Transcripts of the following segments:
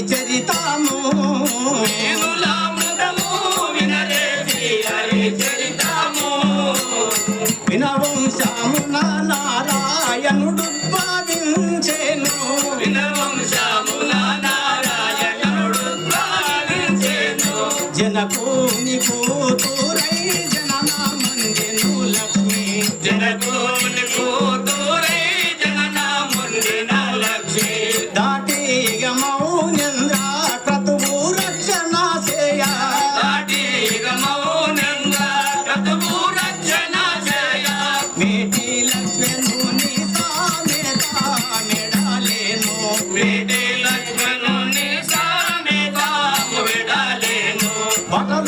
చరితాము. వినవంశము నారాయణుడు భావించేను వినవంశము నారాయణ Bakalım.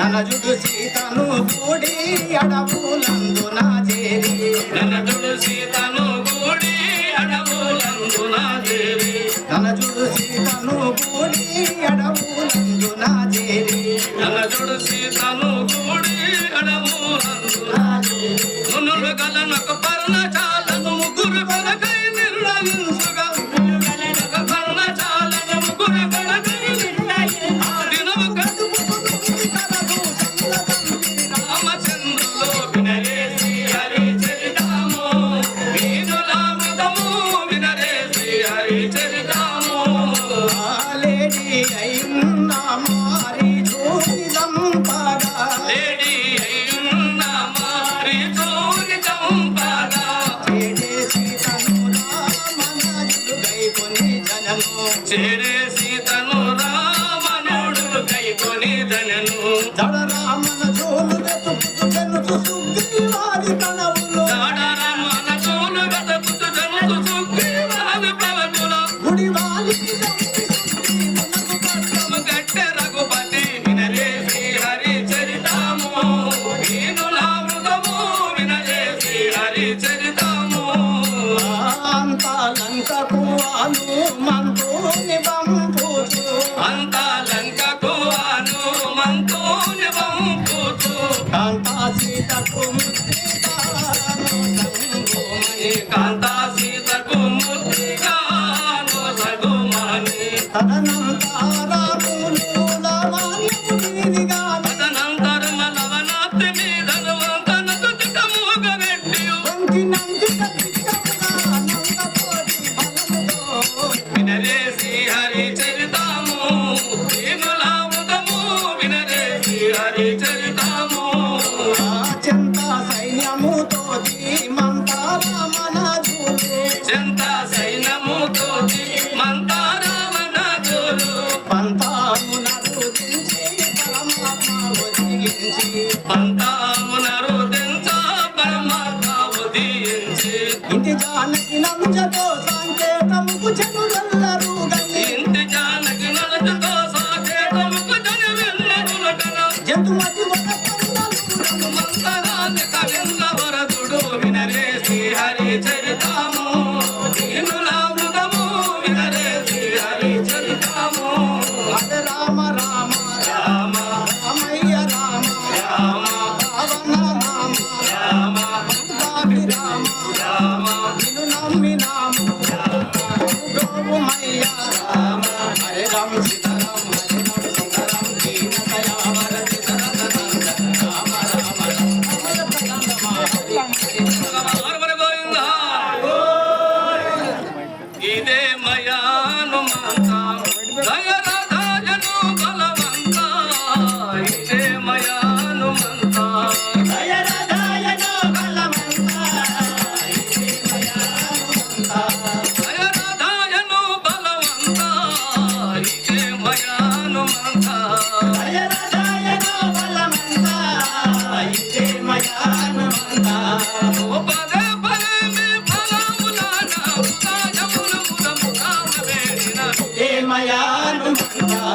ననజుడు సీతను కూడి అడవులందు నా చేరి. ననజుడు సీతను కూడి అడవులందు నా చేరి. ననజుడు సీతను కూడి అడవులందు నా చేరి. ననజుడు సీతను కూడి అడవులందు నా చేరి. మునులు గలనొక పర్ణ చాలను ముగ్గురు వెనకై నిరు চেয়ে Oh.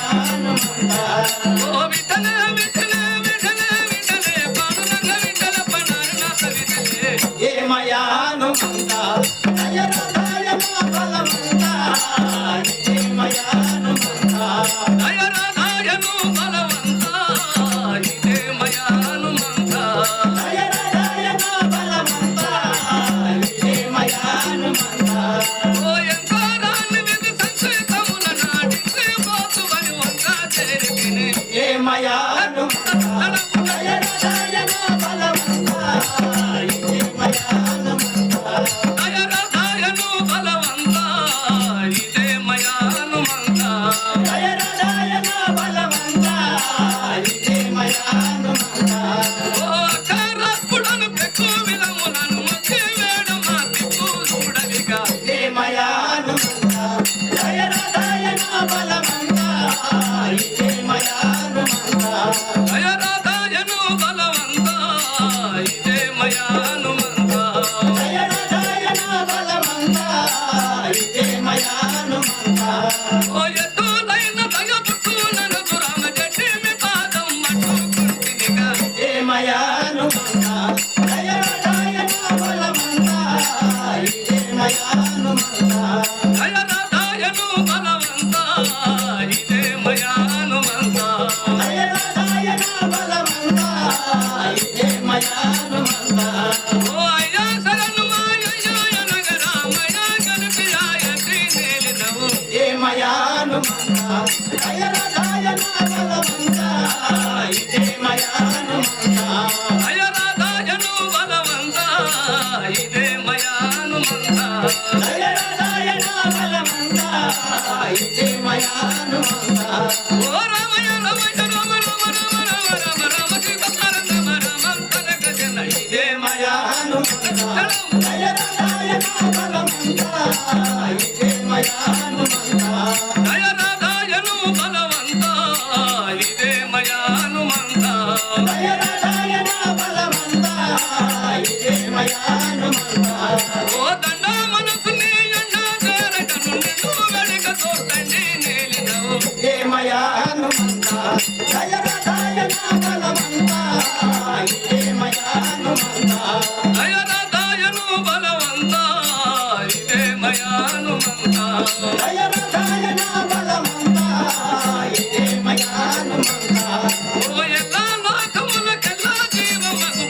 Thank you. దయరథాయను బలవంత ఇదే మయానుమంత దయరథాయన బలవంత ఇదే మయానుమంత ఓ ఎలా లోకములకెల్లా జీవమగు